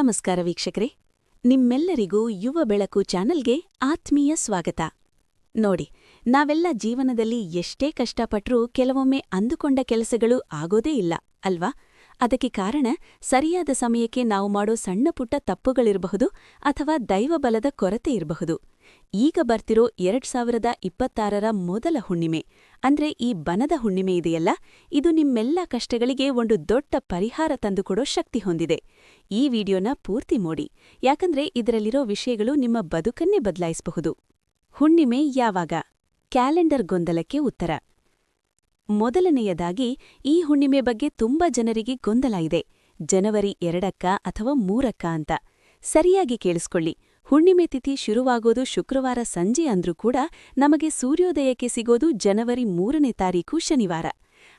ನಮಸ್ಕಾರ ವೀಕ್ಷಕರೇ. ನಿಮ್ಮೆಲ್ಲರಿಗೂ ಯುವ ಬೆಳಕು ಚಾನಲ್ಗೆ ಆತ್ಮೀಯ ಸ್ವಾಗತ. ನೋಡಿ, ನಾವೆಲ್ಲ ಜೀವನದಲ್ಲಿ ಎಷ್ಟೇ ಕಷ್ಟಪಟ್ರೂ ಕೆಲವೊಮ್ಮೆ ಅಂದುಕೊಂಡ ಕೆಲಸಗಳು ಆಗೋದೇ ಇಲ್ಲ, ಅಲ್ವಾ? ಅದಕ್ಕೆ ಕಾರಣ ಸರಿಯಾದ ಸಮಯಕ್ಕೆ ನಾವು ಮಾಡೋ ಸಣ್ಣಪುಟ್ಟ ತಪ್ಪುಗಳಿರಬಹುದು ಅಥವಾ ದೈವಬಲದ ಕೊರತೆ ಇರಬಹುದು. ಈಗ ಬರ್ತಿರೋ ಎರಡ್ ಸಾವಿರದ ಇಪ್ಪತ್ತಾರರ ಮೊದಲ ಹುಣ್ಣಿಮೆ. ಅಂದ್ರೆ ಈ ಬನದ ಹುಣ್ಣಿಮೆ ಇದೆಯಲ್ಲ? ಇದು ನಿಮ್ಮೆಲ್ಲ ಕಷ್ಟಗಳಿಗೆ ಒಂದು ದೊಡ್ಡ ಪರಿಹಾರ ತಂದುಕೊಡೋ ಶಕ್ತಿ ಹೊಂದಿದೆ. ಈ ವಿಡಿಯೋನ ಪೂರ್ತಿ ನೋಡಿ. ಯಾಕಂದ್ರೆ ಇದರಲ್ಲಿರೋ ವಿಷಯಗಳು ನಿಮ್ಮ ಬದುಕನ್ನೇ ಬದಲಾಯಿಸಬಹುದು. ಹುಣ್ಣಿಮೆ ಯಾವಾಗ? ಕ್ಯಾಲೆಂಡರ್ ಗೊಂದಲಕ್ಕೆ ಉತ್ತರ. ಮೊದಲನೆಯದಾಗಿ, ಈ ಹುಣ್ಣಿಮೆ ಬಗ್ಗೆ ತುಂಬಾ ಜನರಿಗೆ ಗೊಂದಲ ಇದೆ. ಜನವರಿ ಎರಡಕ್ಕ ಅಥವಾ ಮೂರಕ್ಕ ಅಂತ. ಸರಿಯಾಗಿ ಕೇಳಿಸ್ಕೊಳ್ಳಿ. ಹುಣ್ಣಿಮೆ ತಿಥಿ ಶುರುವಾಗೋದು ಶುಕ್ರವಾರ ಸಂಜೆ ಅಂದ್ರೂ ಕೂಡ ನಮಗೆ ಸೂರ್ಯೋದಯಕ್ಕೆ ಸಿಗೋದು ಜನವರಿ ಮೂರನೇ ತಾರೀಕು ಶನಿವಾರ.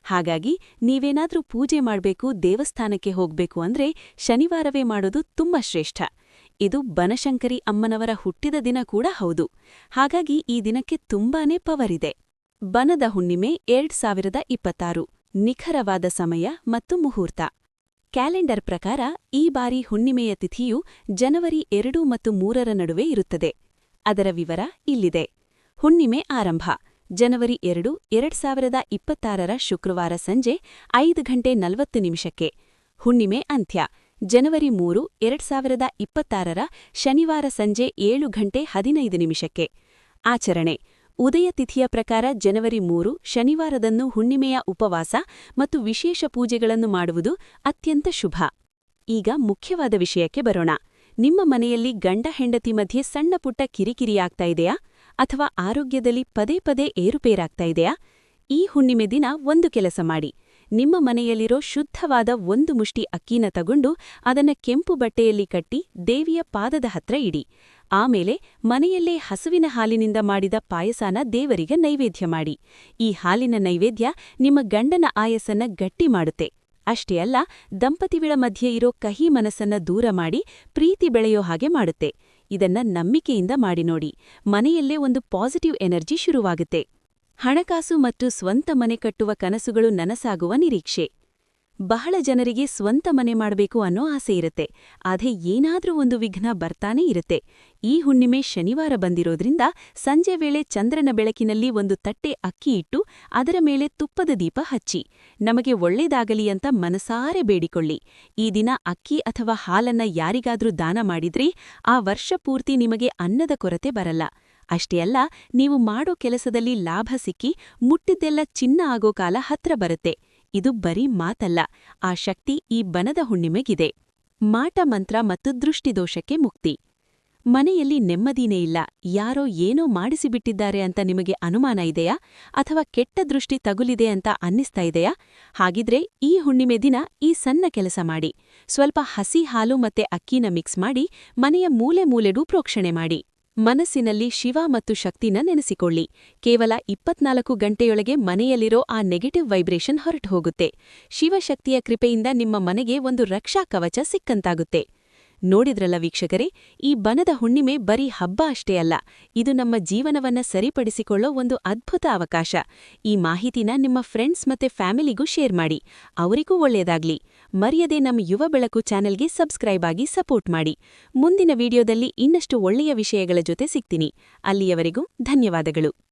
ಹಾಗಾಗಿ ನೀವೇನಾದ್ರೂ ಪೂಜೆ ಮಾಡ್ಬೇಕು, ದೇವಸ್ಥಾನಕ್ಕೆ ಹೋಗ್ಬೇಕು ಅಂದ್ರೆ ಶನಿವಾರವೇ ಮಾಡೋದು ತುಂಬಾ ಶ್ರೇಷ್ಠ. ಇದು ಬನಶಂಕರಿ ಅಮ್ಮನವರ ಹುಟ್ಟಿದ ದಿನ ಕೂಡ ಹೌದು. ಹಾಗಾಗಿ ಈ ದಿನಕ್ಕೆ ತುಂಬಾನೇ ಪವರ್ ಇದೆ ಬನದ ಹುಣ್ಣಿಮೆ ಎರಡ್ ಸಾವಿರದ ಇಪ್ಪತ್ತಾರು. ನಿಖರವಾದ ಸಮಯ ಮತ್ತು ಮುಹೂರ್ತ. ಕ್ಯಾಲೆಂಡರ್ ಪ್ರಕಾರ ಈ ಬಾರಿ ಹುಣ್ಣಿಮೆಯ ತಿಥಿಯು ಜನವರಿ ಎರಡು ಮತ್ತು ಮೂರರ ನಡುವೆ ಇರುತ್ತದೆ. ಅದರ ವಿವರ ಇಲ್ಲಿದೆ. ಹುಣ್ಣಿಮೆ ಆರಂಭ, ಜನವರಿ ಎರಡು, ಎರಡ್ ಸಾವಿರದ ಇಪ್ಪತ್ತಾರರ ಶುಕ್ರವಾರ ಸಂಜೆ ಐದು ಗಂಟೆ ನಲವತ್ತು ನಿಮಿಷಕ್ಕೆ. ಹುಣ್ಣಿಮೆ ಅಂತ್ಯ, ಜನವರಿ ಮೂರು, ಎರಡ್ ಸಾವಿರದ ಇಪ್ಪತ್ತಾರರ ಶನಿವಾರ ಸಂಜೆ ಏಳು ಗಂಟೆ ಹದಿನೈದು ನಿಮಿಷಕ್ಕೆ. ಆಚರಣೆ ಉದಯ ತಿಥಿಯ ಪ್ರಕಾರ ಜನವರಿ ಮೂರು, ಶನಿವಾರದಂದು ಹುಣ್ಣಿಮೆಯ ಉಪವಾಸ ಮತ್ತು ವಿಶೇಷ ಪೂಜೆಗಳನ್ನು ಮಾಡುವುದು ಅತ್ಯಂತ ಶುಭ. ಈಗ ಮುಖ್ಯವಾದ ವಿಷಯಕ್ಕೆ ಬರೋಣ. ನಿಮ್ಮ ಮನೆಯಲ್ಲಿ ಗಂಡ ಹೆಂಡತಿ ಮಧ್ಯೆ ಸಣ್ಣ ಪುಟ್ಟ ಕಿರಿಕಿರಿಯಾಗ್ತಾ ಇದೆಯಾ? ಅಥವಾ ಆರೋಗ್ಯದಲ್ಲಿ ಪದೇ ಪದೇ ಏರುಪೇರಾಗ್ತಾ ಇದೆಯಾ? ಈ ಹುಣ್ಣಿಮೆ ದಿನ ಒಂದು ಕೆಲಸ ಮಾಡಿ. ನಿಮ್ಮ ಮನೆಯಲ್ಲಿರೋ ಶುದ್ಧವಾದ ಒಂದು ಮುಷ್ಟಿ ಅಕ್ಕಿನ ತಗೊಂಡು ಅದನ್ನ ಕೆಂಪು ಬಟ್ಟೆಯಲ್ಲಿ ಕಟ್ಟಿ ದೇವಿಯ ಪಾದದ ಹತ್ರ ಇಡಿ. ಆಮೇಲೆ ಮನೆಯಲ್ಲೇ ಹಸುವಿನ ಹಾಲಿನಿಂದ ಮಾಡಿದ ಪಾಯಸನ ದೇವರಿಗೆ ನೈವೇದ್ಯ ಮಾಡಿ. ಈ ಹಾಲಿನ ನೈವೇದ್ಯ ನಿಮ್ಮ ಗಂಡನ ಆಯಸ್ಸನ್ನ ಗಟ್ಟಿ ಮಾಡುತ್ತೆ. ಅಷ್ಟೇ ಅಲ್ಲ, ದಂಪತಿಗಳ ಮಧ್ಯೆ ಇರೋ ಕಹಿ ಮನಸ್ಸನ್ನ ದೂರ ಮಾಡಿ ಪ್ರೀತಿ ಬೆಳೆಯೋ ಹಾಗೆ ಮಾಡುತ್ತೆ. ಇದನ್ನ ನಂಬಿಕೆಯಿಂದ ಮಾಡಿ ನೋಡಿ. ಮನೆಯಲ್ಲೇ ಒಂದು ಪಾಸಿಟಿವ್ ಎನರ್ಜಿ ಶುರುವಾಗುತ್ತೆ. ಹಣಕಾಸು ಮತ್ತು ಸ್ವಂತ ಮನೆ ಕಟ್ಟುವ ಕನಸುಗಳು ನನಸಾಗುವ ನಿರೀಕ್ಷೆ. ಬಹಳ ಜನರಿಗೆ ಸ್ವಂತ ಮನೆ ಮಾಡಬೇಕು ಅನ್ನೋ ಆಸೆ ಇರುತ್ತೆ. ಅದೇ ಏನಾದ್ರೂ ಒಂದು ವಿಘ್ನ ಬರ್ತಾನೇ ಇರುತ್ತೆ. ಈ ಹುಣ್ಣಿಮೆ ಶನಿವಾರ ಬಂದಿರೋದ್ರಿಂದ ಸಂಜೆ ವೇಳೆ ಚಂದ್ರನ ಬೆಳಕಿನಲ್ಲಿ ಒಂದು ತಟ್ಟೆ ಅಕ್ಕಿ ಇಟ್ಟು ಅದರ ಮೇಲೆ ತುಪ್ಪದ ದೀಪ ಹಚ್ಚಿ. ನಮಗೆ ಒಳ್ಳೇದಾಗಲಿ ಅಂತ ಮನಸಾರೆ ಬೇಡಿಕೊಳ್ಳಿ. ಈ ದಿನ ಅಕ್ಕಿ ಅಥವಾ ಹಾಲನ್ನ ಯಾರಿಗಾದ್ರೂ ದಾನ ಮಾಡಿದ್ರೆ ಆ ವರ್ಷ ಪೂರ್ತಿ ನಿಮಗೆ ಅನ್ನದ ಕೊರತೆ ಬರಲ್ಲ. ಅಷ್ಟೇ ಅಲ್ಲ, ನೀವು ಮಾಡೋ ಕೆಲಸದಲ್ಲಿ ಲಾಭ ಸಿಕ್ಕಿ ಮುಟ್ಟಿದ್ದೆಲ್ಲ ಚಿನ್ನ ಆಗೋ ಕಾಲ ಹತ್ರ ಬರುತ್ತೆ. ಇದು ಬರೀ ಮಾತಲ್ಲ, ಆ ಶಕ್ತಿ ಈ ಬನದ ಹುಣ್ಣಿಮೆಗಿದೆ. ಮಾಟ ಮಂತ್ರ ಮತ್ತು ದೃಷ್ಟಿದೋಷಕ್ಕೆ ಮುಕ್ತಿ. ಮನೆಯಲ್ಲಿ ನೆಮ್ಮದಿನೇ ಇಲ್ಲ, ಯಾರೋ ಏನೋ ಮಾಡಿಸಿಬಿಟ್ಟಿದ್ದಾರೆ ಅಂತ ನಿಮಗೆ ಅನುಮಾನ ಇದೆಯಾ? ಅಥವಾ ಕೆಟ್ಟ ದೃಷ್ಟಿ ತಗುಲಿದೆ ಅಂತ ಅನ್ನಿಸ್ತಾ ಇದೆಯಾ? ಹಾಗಿದ್ರೆ ಈ ಹುಣ್ಣಿಮೆ ದಿನ ಈ ಸಣ್ಣ ಕೆಲಸ ಮಾಡಿ, ಸ್ವಲ್ಪ ಹಸಿ ಹಾಲು ಮತ್ತೆ ಅಕ್ಕಿನ ಮಿಕ್ಸ್ ಮಾಡಿ ಮನೆಯ ಮೂಲೆ ಮೂಲೆಗೂ ಪ್ರೋಕ್ಷಣೆ ಮಾಡಿ. ಮನಸ್ಸಿನಲ್ಲಿ ಶಿವ ಮತ್ತು ಶಕ್ತಿನ ನೆನೆಸಿಕೊಳ್ಳಿ. ಕೇವಲ ಇಪ್ಪತ್ನಾಲ್ಕು ಗಂಟೆಯೊಳಗೆ ಮನೆಯಲ್ಲಿರೋ ಆ ನೆಗೆಟಿವ್ ವೈಬ್ರೇಷನ್ ಹೊರಟು ಹೋಗುತ್ತೆ. ಶಿವಶಕ್ತಿಯ ಕೃಪೆಯಿಂದ ನಿಮ್ಮ ಮನೆಗೆ ಒಂದು ರಕ್ಷಾ ಕವಚ ಸಿಕ್ಕಂತಾಗುತ್ತೆ. ನೋಡಿದ್ರಲ್ಲ ವೀಕ್ಷಕರೇ, ಈ ಬನದ ಹುಣ್ಣಿಮೆ ಬರೀ ಹಬ್ಬ ಅಷ್ಟೇ ಅಲ್ಲ, ಇದು ನಮ್ಮ ಜೀವನವನ್ನ ಸರಿಪಡಿಸಿಕೊಳ್ಳೋ ಒಂದು ಅದ್ಭುತ ಅವಕಾಶ. ಈ ಮಾಹಿತಿನ ನಿಮ್ಮ ಫ್ರೆಂಡ್ಸ್ ಮತ್ತೆ ಫ್ಯಾಮಿಲಿಗೂ ಶೇರ್ ಮಾಡಿ, ಅವರಿಗೂ ಒಳ್ಳೆಯದಾಗ್ಲಿ. ಮರ್ಯಾದೆ ನಮ್ಮ ಯುವ ಬೆಳಕು ಚಾನೆಲ್ಗೆ ಸಬ್ಸ್ಕ್ರೈಬ್ ಆಗಿ ಸಪೋರ್ಟ್ ಮಾಡಿ. ಮುಂದಿನ ವಿಡಿಯೋದಲ್ಲಿ ಇನ್ನಷ್ಟು ಒಳ್ಳೆಯ ವಿಷಯಗಳ ಜೊತೆ ಸಿಗ್ತೀನಿ. ಅಲ್ಲಿಯವರೆಗೂ ಧನ್ಯವಾದಗಳು.